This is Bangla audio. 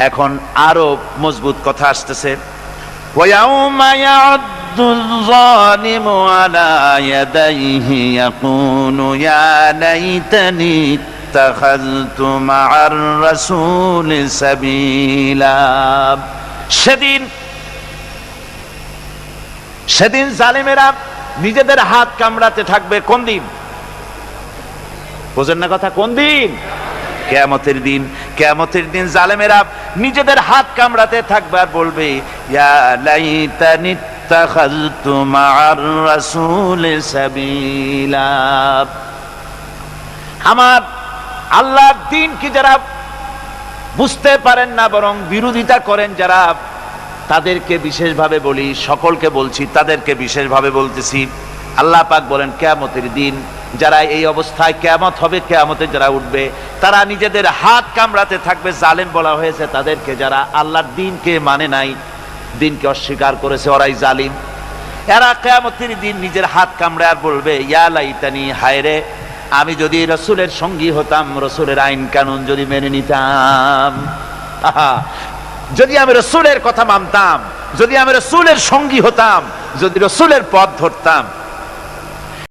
এখন আরো মজবুত কথা আসতেছে ويوم يعض الظالم على يديه يقول يا ليتني اتخذت مع الرسول سبيلا সেদিন সেদিন জালেমেরা নিজেদের হাত কামড়াতে থাকবে কোন দিন বোঝেন না কথা কোন দিন কেয়ামতের দিন কেয়ামতের দিন জালেমেরা নিজেদের হাত কামড়াতে থাকবে আর বলবে আমার আল্লাহর দিন কি যারা বুঝতে পারেন না, বরং বিরোধিতা করেন যারা, তাদেরকে বিশেষভাবে বলি, সকলকে বলছি, তাদেরকে বিশেষভাবে বলতেছি, আল্লাহ পাক বলেন, কেয়ামতের দিন যারা এই অবস্থায় কেয়ামত হবে কেয়ামতে যারা উঠবে, তারা নিজেদের হাত কামড়াতে থাকবে। জালেম বলা হয়েছে তাদেরকে যারা আল্লাহর দিনকে মানে নাই, দিনকে অস্বীকার করেছে, ওরাই জালিম। এরা কেয়ামতের দিন নিজের হাত কামড়ে আর বলবে, ইয়া লাইতানি হায়রে আমি যদি রসুলের সঙ্গী হতাম, রসুলের আইন কানুন যদি মেনে নিতাম। যদি আমি রসুলের কথা মানতাম, যদি আমি রসুলের সঙ্গী হতাম, যদি রসুলের পথ ধরতাম